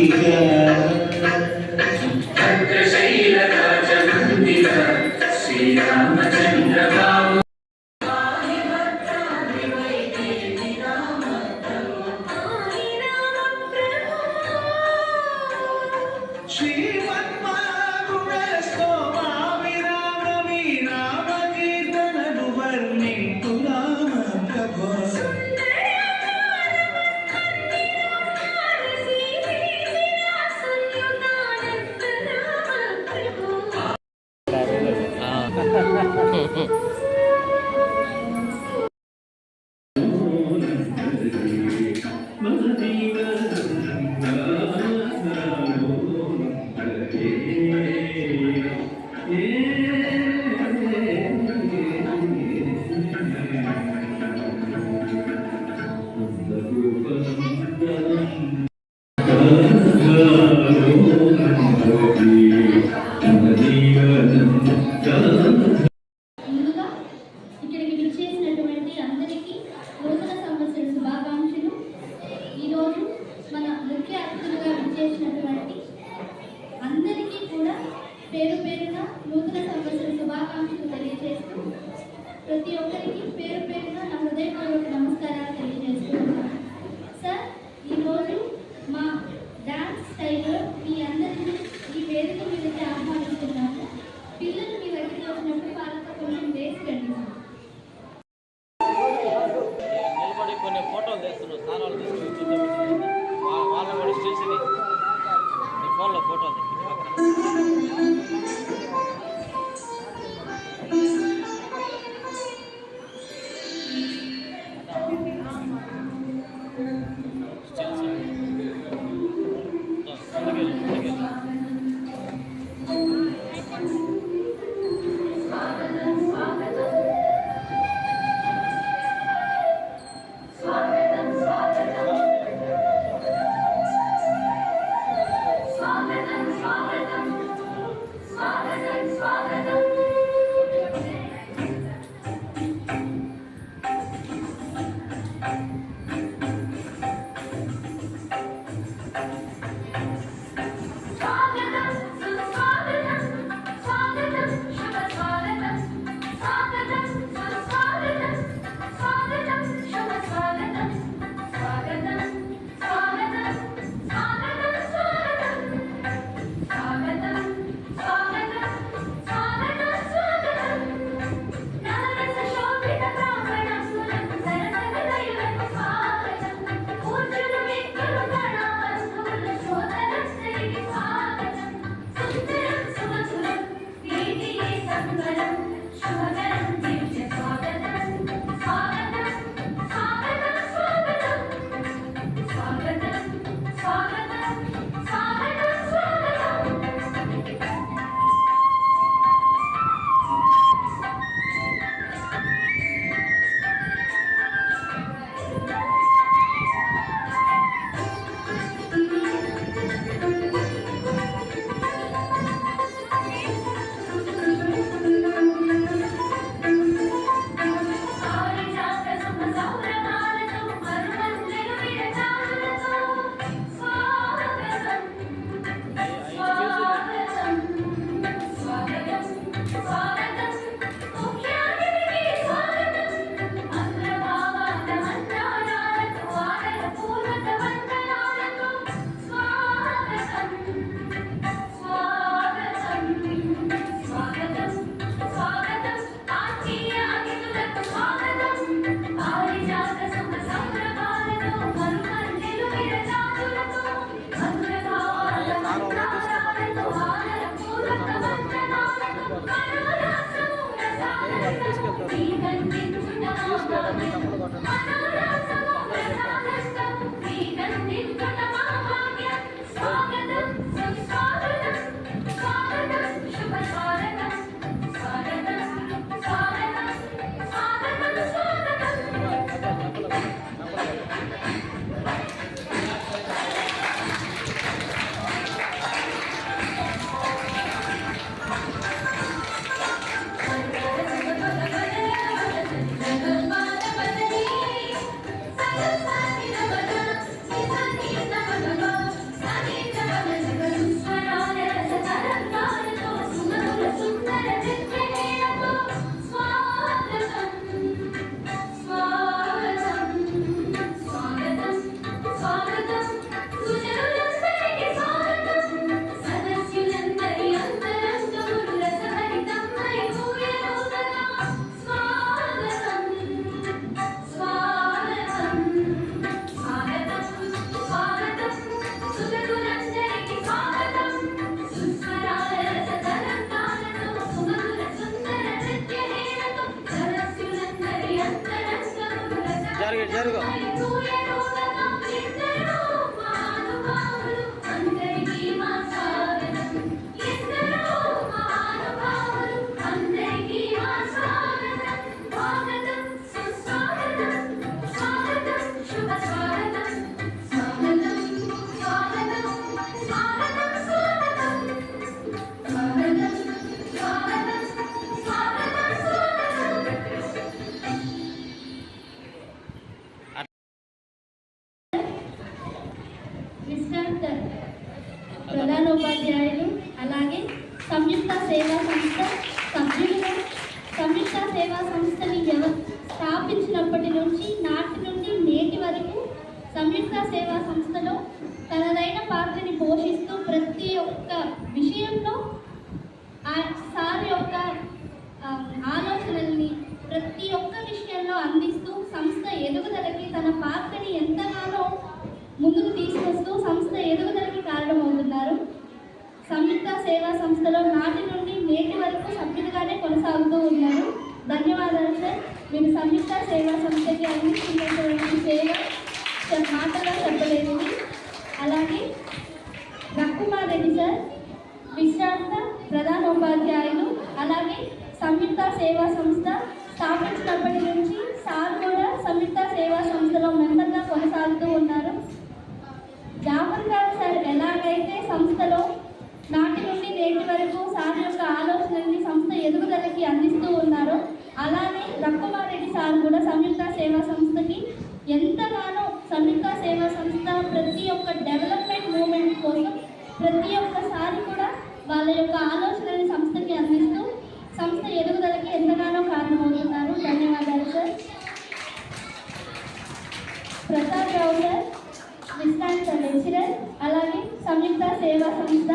Yeah. పేరు మాటగా చెప్పలేదు అలాగే రక్కుమార్ రెడ్డి సార్ విశ్రాంత ప్రధాన ఉపాధ్యాయులు అలాగే సంయుక్త సేవా సంస్థ స్థాపించినప్పటి నుంచి సార్ కూడా సంయుక్త సేవా సంస్థలో మెంబర్గా కొనసాగుతూ ఉన్నారు. జాఫర్ గారు సార్ ఎలాగైతే సంస్థలో నాటి నుండి నేటి వరకు సార్ యొక్క ఆలోచనల్ని సంస్థ ఎదుగుదలకి అందిస్తూ ఉన్నారో అలానే రక్కుమారెడ్డి సార్ కూడా సంయుక్త సేవా సంస్థకి సేవా సంస్థ ప్రతి ఒక్క డెవలప్మెంట్ మూమెంట్ కోసం ప్రతి ఒక్కసారి కూడా వాళ్ళ యొక్క ఆలోచనని సంస్థకి అందిస్తూ సంస్థ ఎదుగుదలకి ఎంతగానో కారణమవుతున్నారు. ధన్యవాదాలు సార్ ప్రసాద్ రావు సార్ విస్కాన్స్ లెక్చరర్ అలాగే సంయుక్త సేవా సంస్థ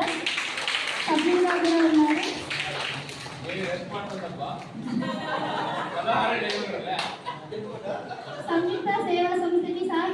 ఉన్నారు. సంయుక్త సేవా సంస్థకి సార్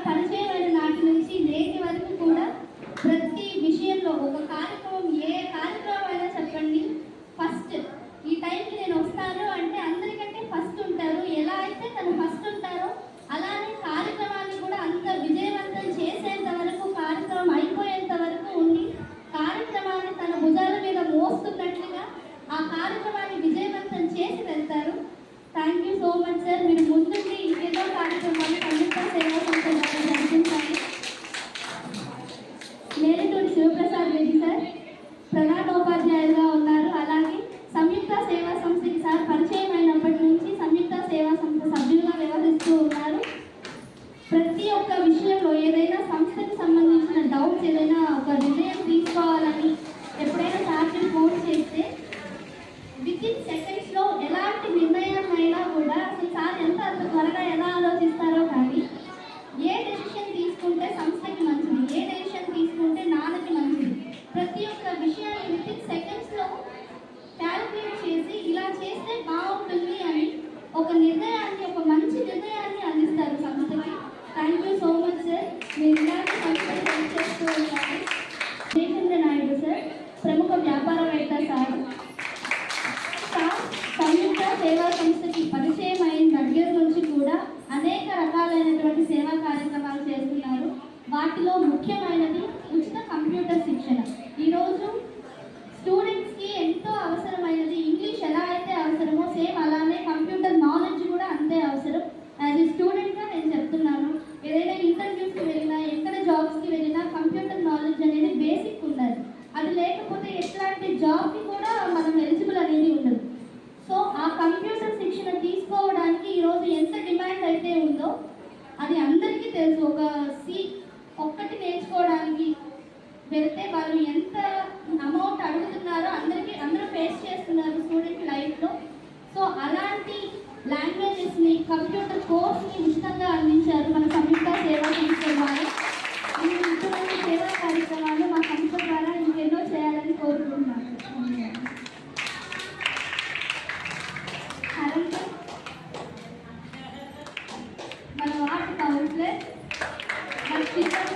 Thank you.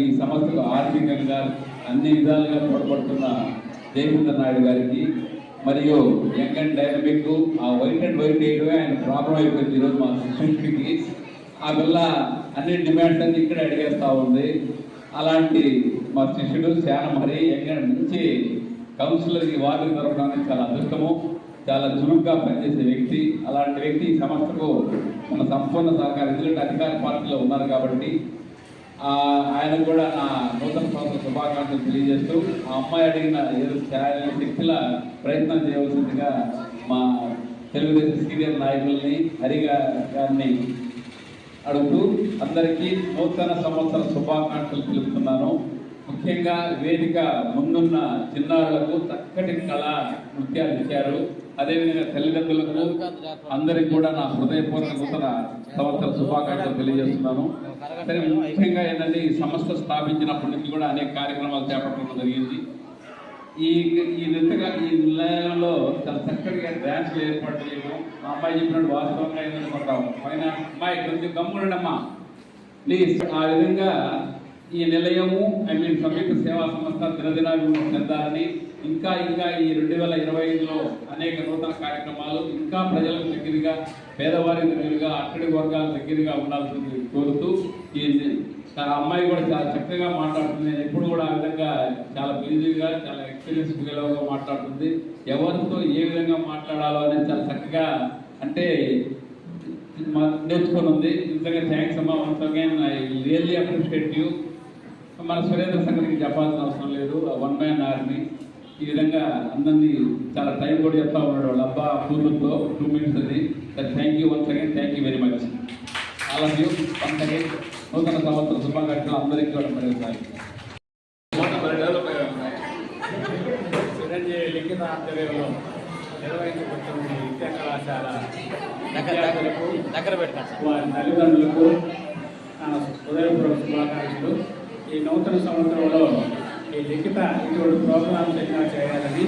ఈ సంస్థకు ఆర్థికంగా అన్ని విధాలుగా తోడ్పడుతున్న దేవేంద్ర నాయుడు గారికి మరియు యంగ్ అండ్ డైనమిక్ ఆ వైట్ అండ్ వైట్ వేయడమే ఆయన ప్రాబ్లం అయిపోయింది ఈరోజు మా శిష్యుడికి ఆ పిల్ల అన్ని డిమాండ్స్ అన్ని ఇక్కడ అడిగేస్తూ ఉంది. అలాంటి మా శిష్యుడు చాలా మరి యంగ్ అండ్ మంచి కౌన్సిలర్కి వార్డు దొరకడానికి చాలా అదృష్టము. చాలా చురుగ్గా పనిచేసే వ్యక్తి. అలాంటి వ్యక్తి ఈ సంస్థకు మన సంపూర్ణ సహకారం ఎందుకంటే అధికార పార్టీలో ఉన్నారు కాబట్టి ఆయన కూడా నా నూతన సంవత్సర శుభాకాంక్షలు తెలియజేస్తూ ఆ అమ్మాయి అడిగిన ఏదో చాలా శక్తిలా ప్రయత్నం చేయవలసిందిగా మా తెలుగుదేశం సీనియర్ నాయకుల్ని హరిగా గారిని అడుగుతూ అందరికీ నూతన సంవత్సర శుభాకాంక్షలు తెలుపుతున్నాను. ముఖ్యంగా వేదిక ముందున్న చిన్నారులకు చక్కటి కళ నృత్యాలు ఇచ్చారు. అదేవిధంగా తల్లిదండ్రులకు అందరికి కూడా నా హృదయపూర్వక నూతన సంవత్సర శుభాకాంక్షలు తెలియజేస్తున్నాను. సరే ముఖ్యంగా ఏంటంటే ఈ సంస్థ స్థాపించినప్పటి నుంచి కూడా అనేక కార్యక్రమాలు చేపట్టడం జరిగింది. ఈ ఈ నృత్యగా ఈ నిలయంలో చాలా చక్కటిగా డ్యాన్స్లు ఏర్పాటు చేయడం మా అమ్మాయి చెప్పినట్టు వాస్తవంగా ఏంటంటే పైన అమ్మాయి కొంచెం గమ్ముడమ్మా ప్లీజ్ ఆ విధంగా ఈ నిలయము ఐ మీన్ సంయుక్త సేవా సంస్థ దినదినాభివృద్ధి చెందాలని ఇంకా ఇంకా ఈ రెండు వేల ఇరవై ఐదులో అనేక నూతన కార్యక్రమాలు ఇంకా ప్రజలకు దగ్గరగా పేదవారికి దగ్గరగా అక్కడి వర్గాల దగ్గరగా ఉండాల్సింది కోరుతూ ఈ ఆ అమ్మాయి కూడా చాలా చక్కగా మాట్లాడుతుంది. నేను ఎప్పుడు కూడా ఆ విధంగా చాలా బిజీగా చాలా ఎక్స్పీరియన్స్ గలవుగా మాట్లాడుతుంది. ఎవరితో ఏ విధంగా మాట్లాడాలో అనేది చాలా చక్కగా అంటే నేర్చుకొని ఉంది. నిజంగా థ్యాంక్స్ అమ్మా. Once again I really appreciate you మన సురేంద్ర సంగతికి చెప్పాల్సిన అవసరం లేదు. One man army. ఈ విధంగా అందరినీ చాలా టైం కూడా చెప్తా ఉన్నాడు వాళ్ళ అబ్బా కూతురుతో టూ మినిట్స్ అది. Thank you once again thank you very much all of you once again నూతన సంవత్సర శుభాకాంక్షలు అందరికీ కూడా మరొకసారి చిరంజీవి లిఖిత ఆధ్వర్యంలో నిర్వహించబడుతున్న విద్యా కళాశాల దగ్గర విద్యార్థులకు దగ్గర పెట్టుకోండి సార్ వారి తల్లిదండ్రులకు హృదయపూర్వక శుభాకాంక్షలు. ఈ నూతన సంవత్సరంలో ఈ లిఖిత ఇటువంటి ప్రోగ్రామ్స్ ఇంకా చేయాలని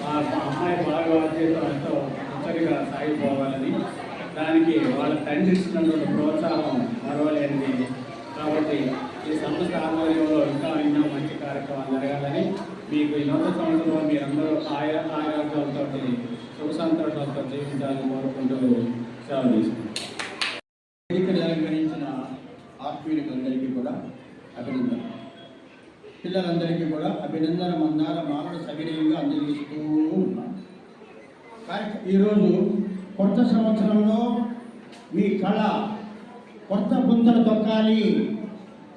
మా అమ్మాయి భాగవద్గీతం ఎంతో ముచ్చటగా సాగిపోవాలని దానికి వాళ్ళ తండ్రి ఇచ్చినటువంటి ప్రోత్సాహం మరవలేనిది. కాబట్టి ఈ సంస్థ ఆధ్వర్యంలో ఇంకా ఎన్నో మంచి కార్యక్రమాలు జరగాలని మీకు ఈ నూతన సంవత్సరంలో మీరందరూ ఆయా ఆరోగ్యాలతో సుఖ సంతోషాలతో జీవించాలని కోరుకుంటూ సేవ తీసుకుంటాం వేదికను అలంకరించిన ఆత్మీయులందరికీ కూడా అభినందన పిల్లలందరికీ కూడా అభినందన మందార మానవ సవినయంగా అందజేస్తూ ఉన్నాం ఈరోజు కొత్త సంవత్సరంలో మీ కళ కొత్త పుంతలు తొక్కాలి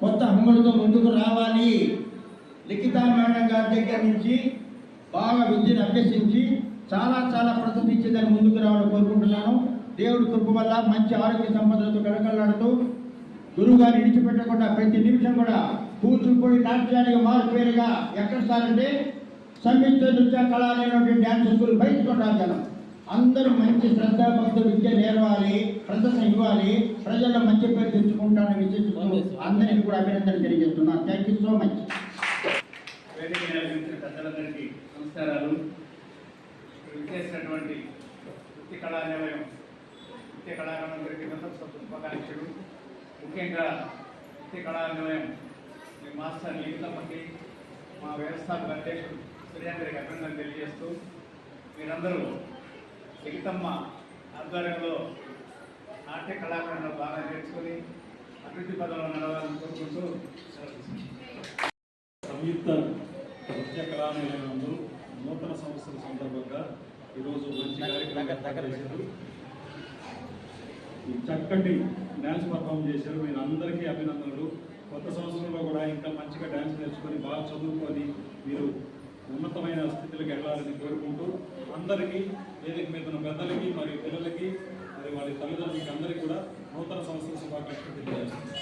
కొత్త హమ్ములతో ముందుకు రావాలి. లిఖితా మేడం గారి దగ్గర నుంచి బాగా విద్యను అభ్యసించి చాలా చాలా ప్రసిద్ధించేదాన్ని ముందుకు రావడం కోరుకుంటున్నాను. దేవుడి కృప వల్ల మంచి ఆరోగ్య సంపదలతో కడకలాడుతూ గురువు గారిని విడిచిపెట్టకుండా ప్రతి నిమిషం కూడా కూచిపూడి నాట్యానికి మారుపేరుగా ఎక్కడ సార్ అంటే సంగీత నృత్య కళాలైనటువంటి డ్యాన్స్ స్కూల్ బయటకు జనం అందరూ మంచి శ్రద్ధ భక్తులు విద్య నేర్వాలి ప్రదర్శన ఇవ్వాలి ప్రజల్లో మంచి పేరు తెచ్చుకుంటానని విశ్వసిస్తూ అందరికీ కూడా అభినందన తెలియజేస్తున్నాను థ్యాంక్ యూ సో మచ్ పెద్దలందరికీ నమస్కారాలు. విచ్చేసినటువంటి వృత్తి కళా వృత్తి కళాకారులందరికీ ఉన్నత శుభాకాంక్షలు ముఖ్యంగా వృత్తి కళానిలయం మాస్టర్ లిఖితమ్మకి మా వ్యవస్థాపక అధ్యక్షుడు సురేంద్రకి అభినందన తెలియజేస్తూ మీరందరూ లిఖితమ్మ ఆధ్వర్యంలో నాట్య కళాకారులను బాగా నేర్చుకుని అభివృద్ధి పదంలో నడవాలని కోరుకుంటూ. సంయుక్త నృత్య కళానిలయంలో నూతన సంవత్సర సందర్భంగా ఈరోజు మంచి కార్యక్రమం చక్కటి డ్యాన్స్ పర్ఫామ్ చేశారు మీరు అందరికీ అభినందనలు కొత్త సంవత్సరంలో కూడా ఇంకా మంచిగా డ్యాన్స్ నేర్చుకొని బాగా చదువుకొని మీరు ఉన్నతమైన స్థితిలోకి వెళ్ళాలని కోరుకుంటూ అందరికీ వేదిక మీద ఉన్న పెద్దలకి మరియు పిల్లలకి మరి వారి తల్లిదండ్రులకి అందరికీ కూడా నూతన సంవత్సర శుభాకాంక్షలు తెలియజేస్తున్నాను.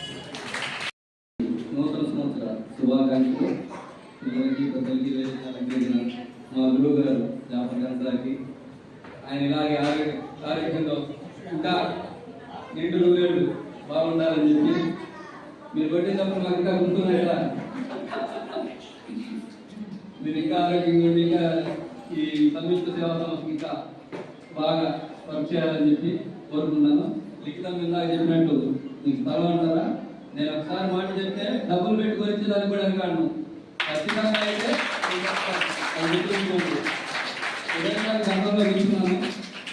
నూతన సంవత్సర శుభాకాంక్షలు. పిల్లలకి పెద్దలకి మా గురువు గారు జాఫర్ ఖాన్ సార్కి. ఆయన ఇలాగే ఆరోగ్య ఆరోగ్యంలో ఇంకా నిండు నూరేళ్ళు బాగుండాలని చెప్పి మీరు కొట్టేటప్పుడు మాకు ఇంకా గుర్తున్నాయి కదా. మీరు ఇంకా ఆరోగ్యంగా ఇంకా ఈ సంయుక్త సేవా సంస్థ ఇంకా బాగా వర్క్ చేయాలని చెప్పి కోరుకున్నాను లిఖితం ఇందాక చెప్పినట్టు మీకు స్థలం అంటారా నేను ఒకసారి మాట చెప్తే డబ్బులు పెట్టుకొని ఇచ్చేదాన్ని కూడా అనుకాను ఖచ్చితంగా అయితే మీకు చెప్తాను.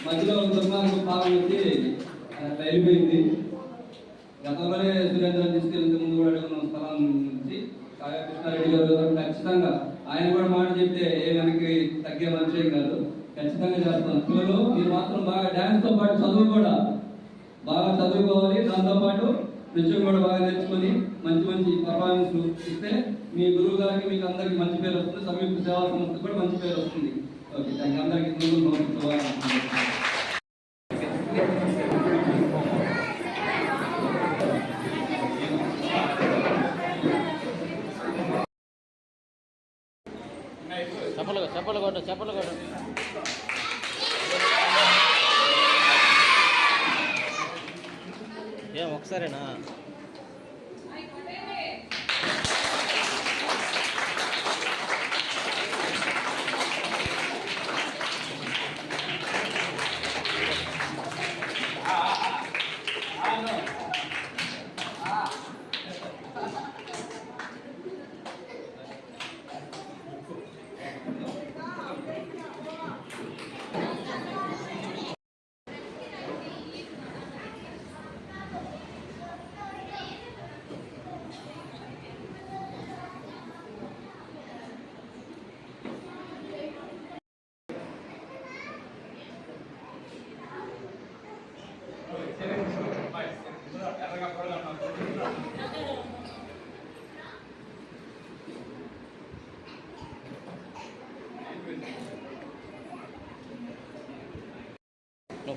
మధ్యలో దుర్మార్గం పాలన వచ్చి రైలు పోయింది. గతంలోనే సురేంద్ర తీసుకెళ్ళిన ముందు కూడా అడుగున్నాం స్థలం నుంచి కావ్య కృష్ణారెడ్డి గారు ఖచ్చితంగా ఆయన కూడా మాట చెప్తే ఏ మనకి తగ్గే మనిషి ఏం కాదు. ఖచ్చితంగా చేస్తాం. పిల్లలు మీరు మాత్రం బాగా డ్యాన్స్తో పాటు చదువు కూడా బాగా చదువుకోవాలి. దాంతో పాటు నృత్యం కూడా బాగా నేర్చుకొని మంచి మంచి పర్ఫార్మెన్స్ ఇస్తే మీ గురువు గారికి మీకు అందరికి మంచి పేరు వస్తుంది. సమీప సేవా సంస్థ కూడా మంచి పేరు వస్తుంది. ఓకే థ్యాంక్ అందరికి సంవత్సర శుభాకాంక్షలు. చెప్పలు చెప్పలేదు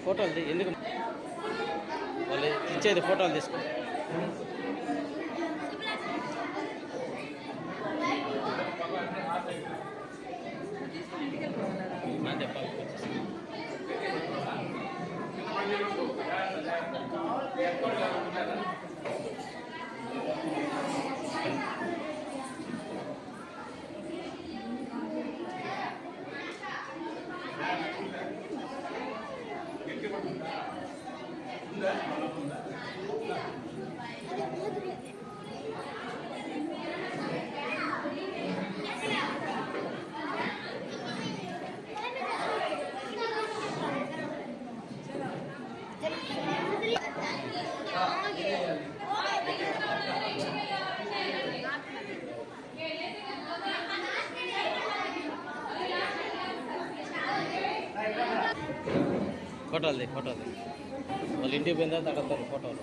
ఫోటోలు ఎందుకు? వాళ్ళు ఇచ్చేది ఫోటోలు తీసుకో. చెప్పాలి ఫోటోలు ది ఫోటోలు ది. వాళ్ళు ఇంటికి పోయిన తర్వాత అడుగుతారు ఫోటోలు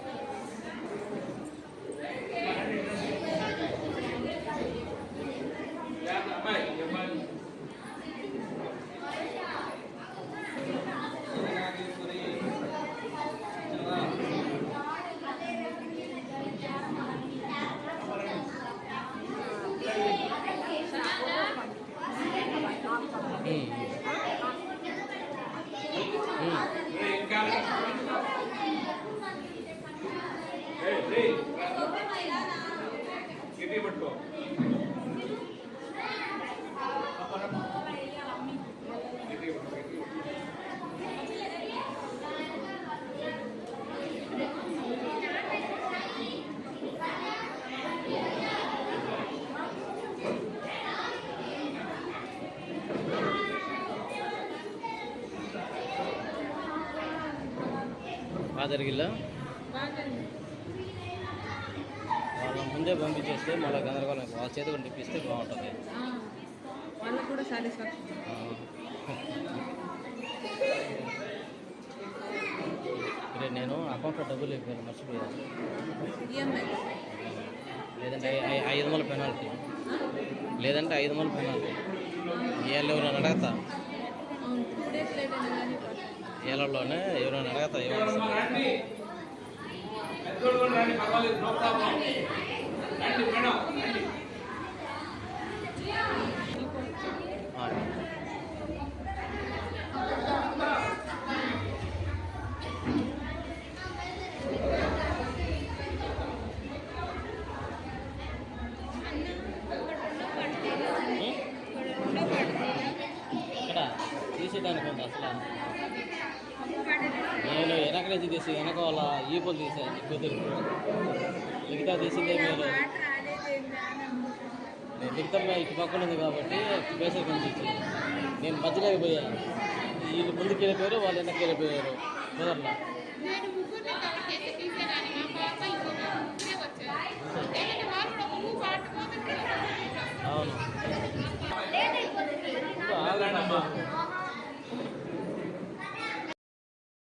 బాగా వాళ్ళ ముందే పంపించేస్తే మళ్ళీ గందరగోళం వాళ్ళ చేతికి నిప్పిస్తే బాగుంటుంది. వాళ్ళకు కూడా సాటిస్ఫాక్షన్ ఆ. నేను అకౌంట్లో డబ్బులు అయిపోయాను మర్చిపోయాను లేదంటే ఐదు వందల పెనాల్టీ. లేదంటే ఐదు వందల పెనాల్టీ. ఏళ్ళు ఎవరైనా అడగతా? అవును ఎవరైనా అడగతా ఏమైనా ఆ. ఇక్కడ తీసేయడానికి ఉంది అసలు నేను వెనక నుంచి తీసి వెనక వాళ్ళ ఈపులు కుదురు మిగతా తీసిందే మీరు మిగతా ఇటు పక్కన ఉంది కాబట్టి బేసరి కనిపించింది. నేను మధ్యలోకి పోయాను వీళ్ళు ముందుకు వెళ్ళిపోయారు వాళ్ళు వెనక్కి వెళ్ళిపోయారు. కుదరలా. నేను ముగ్గురిని కలెక్ట్ చేసి తీసేదాన్ని మా పాప ఇంకొక ముగ్గురే వచ్చారు. ఏంటంటే వాళ్ళు కూడా ముందు పాటు అవును.